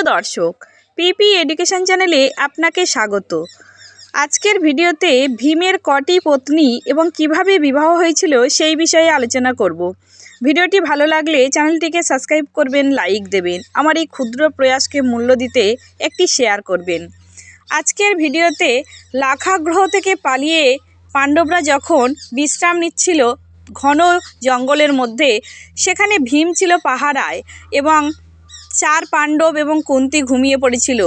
প্রিয় দর্শক, পিপি এডুকেশন চ্যানেলে আপনাকে স্বাগত। আজকের ভিডিওতে ভীমের কটি পত্নী এবং কীভাবে বিবাহ হয়েছিল সেই বিষয়ে আলোচনা করব। ভিডিওটি ভালো লাগলে চ্যানেলটিকে সাবস্ক্রাইব করবেন, লাইক দেবেন, আমার এই ক্ষুদ্র প্রয়াসকে মূল্য দিতে একটি শেয়ার করবেন। আজকের ভিডিওতে লাখাগ্রহ থেকে পালিয়ে পাণ্ডবরা যখন বিশ্রাম নিচ্ছিল ঘন জঙ্গলের মধ্যে, সেখানে ভীম ছিল পাহারায় এবং চার পাণ্ডব এবং কুন্তি ঘুমিয়ে পড়েছিল।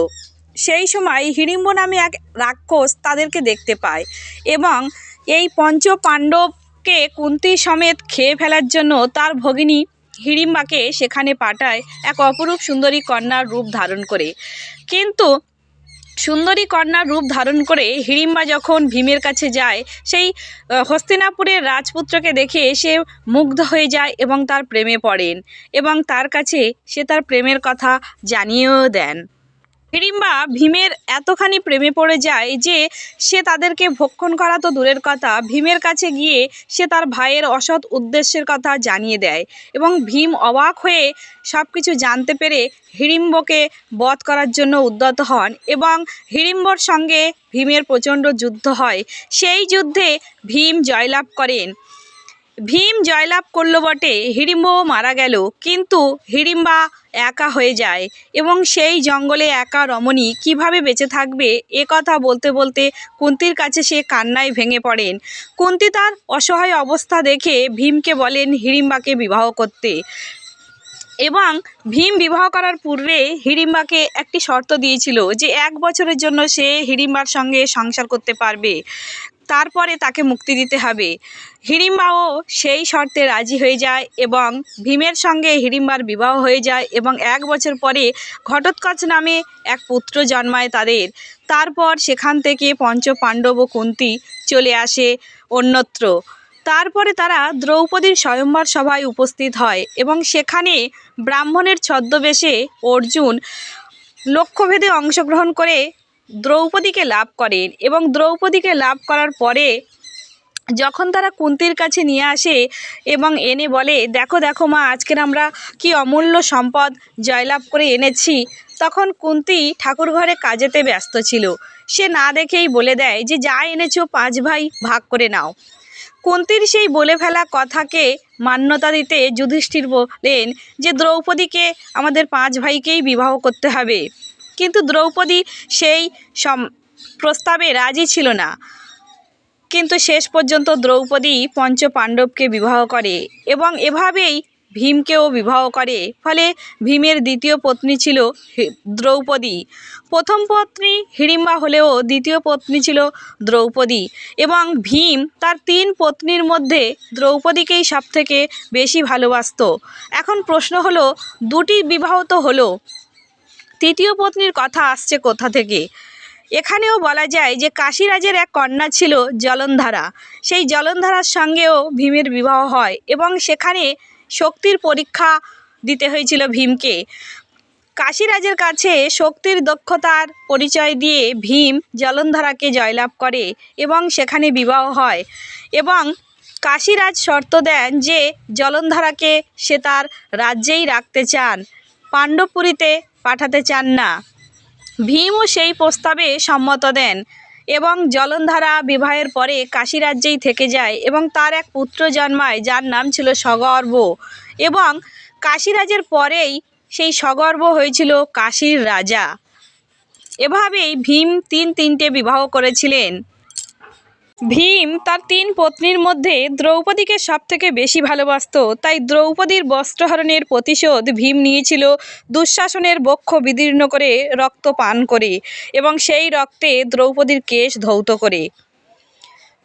সেই সময় হিড়িম্ব নামে এক রাক্ষস তাদেরকে দেখতে পায় এবং এই পঞ্চ পাণ্ডবকে কুন্তি সমেত খেয়ে ফেলার জন্য তার ভগিনী হিড়িম্বাকে সেখানে পাঠায় এক অপরূপ সুন্দরী কন্যার রূপ ধারণ করে। কিন্তু সুন্দরী কন্যার রূপ ধারণ করে হিড়িম্বা যখন ভীমের কাছে যায়, সেই হস্তিনাপুরের রাজপুত্রকে দেখে সে মুগ্ধ হয়ে যায় এবং তার প্রেমে পড়েন এবং তার কাছে সে তার প্রেমের কথা জানিয়েও দেন। হিড়িম্বা ভীমের এতখানি প্রেমে পড়ে যায় যে সে তাদেরকে ভক্ষণ করা তো দূরের কথা, ভীমের কাছে গিয়ে সে তার ভাইয়ের অসৎ উদ্দেশ্যের কথা জানিয়ে দেয় এবং ভীম অবাক হয়ে সব কিছু জানতে পেরে হিড়িম্বকে বধ করার জন্য উদ্যত হন এবং হিড়িম্বর সঙ্গে ভীমের প্রচণ্ড যুদ্ধ হয়। সেই যুদ্ধে ভীম জয়লাভ করেন। ভীম জয়লাভ করল বটে হিড়িম্ব মারা গেল। কিন্তু হিড়িম্বা একা হয়ে যায় এবং সেই জঙ্গলে একা রমণী কীভাবে বেঁচে থাকবে এ কথা বলতে বলতে কুন্তির কাছে সে কান্নায় ভেঙে পড়েন। কুন্তি তার অসহায় অবস্থা দেখে ভীমকে বলেন হিড়িম্বাকে বিবাহ করতে। এবং ভীম বিবাহ করার পূর্বে হিড়িম্বাকে একটি শর্ত দিয়েছিল যে এক বছরের জন্য সে হিড়িম্বার সঙ্গে সংসার করতে পারবে। তারপরে তাকে মুক্তি দিতে হবে। হিড়িম্বাও সেই শর্তে রাজি হয়ে যায় এবং ভীমের সঙ্গে হিড়িম্বার বিবাহ হয়ে যায় এবং এক বছর পরে ঘটোৎকচ নামে এক পুত্র জন্মায় তাদের। তারপর সেখান থেকে পঞ্চ পাণ্ডব ও কুন্তি চলে আসে অন্যত্র। তারপরে তারা দ্রৌপদীর স্বয়ম্বর সভায় উপস্থিত হয় এবং সেখানে ব্রাহ্মণের ছদ্মবেশে অর্জুন লক্ষ্যভেদে অংশগ্রহণ করে দ্রৌপদীকে লাভ করেন এবং দ্রৌপদীকে লাভ করার পরে যখন তারা কুন্তির কাছে নিয়ে আসে এবং এনে বলে, দেখো দেখো মা, আজকের আমরা কি অমূল্য সম্পদ জয়লাভ করে এনেছি। তখন কুন্তি ঠাকুর ঘরে কাজেতে ব্যস্ত ছিল। সে না দেখেই বলে দেয় যে, যা এনেছো পাঁচ ভাই ভাগ করে নাও। কুন্তির সেই বলে ফেলা কথাকে মান্যতা দিতে যুধিষ্ঠির বলেন যে, দ্রৌপদীকে আমাদের পাঁচ ভাইকেই বিবাহ করতে হবে। কিন্তু দ্রৌপদী সেই প্রস্তাবে রাজি ছিল না। কিন্তু শেষ পর্যন্ত দ্রৌপদী পঞ্চ পাণ্ডবকে বিবাহ করে এবং এভাবেই ভীমকেও বিবাহ করে। ফলে ভীমের দ্বিতীয় পত্নী ছিল দ্রৌপদী। প্রথম পত্নী হিড়িম্বা হলেও দ্বিতীয় পত্নী ছিল দ্রৌপদী এবং ভীম তার তিন পত্নীর মধ্যে দ্রৌপদীকেই সবথেকে বেশি ভালোবাসতো। এখন প্রশ্ন হলো, দুটি বিবাহ তো হলো। তৃতীয় পত্নীর কথা আসছে কোথা থেকে? এখানেও বলা যায় যে কাশীরাজের এক কন্যা ছিল জলন্ধরা। সেই জলন্ধরার সঙ্গেও ভীমের বিবাহ হয় এবং সেখানে শক্তির পরীক্ষা দিতে হয়েছিল ভীমকে। কাশীরাজের কাছে শক্তির দক্ষতার পরিচয় দিয়ে ভীম জলন্ধরাকে জয়লাভ করে এবং সেখানে বিবাহ হয় এবং কাশীরাজ শর্ত দেন যে জলন্ধরাকে সে তার রাজ্যেই রাখতে চান, পাণ্ডবপুরীতে পাঠাতে চান না। ভীমও সেই প্রস্তাবে সম্মত দেন। এবং জলন্ধরা বিবাহের পরে কাশী রাজ্যেই থেকে যায় এবং তার এক পুত্র জন্মায়, যার নাম ছিল সগর্ব। এবং কাশীরাজের পরেই সেই সগর্ব হয়েছিল কাশীর রাজা। এভাবেই ভীম তিন তিনটে বিবাহ করেছিলেন। ভীম তার তিন পত্নীর মধ্যে দ্রৌপদীকে সবথেকে বেশি ভালোবাসত। তাই দ্রৌপদীর বস্ত্রহরণের প্রতিশোধ ভীম নিয়েছিল দুঃশাসনের বক্ষ বিদীর্ণ করে রক্ত পান করে এবং সেই রক্তে দ্রৌপদীর কেশ ধৌত করে।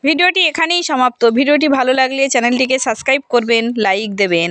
ভিডিওটি এখানেই সমাপ্ত। ভিডিওটি ভালো লাগলে চ্যানেলটিকে সাবস্ক্রাইব করবেন, লাইক দেবেন।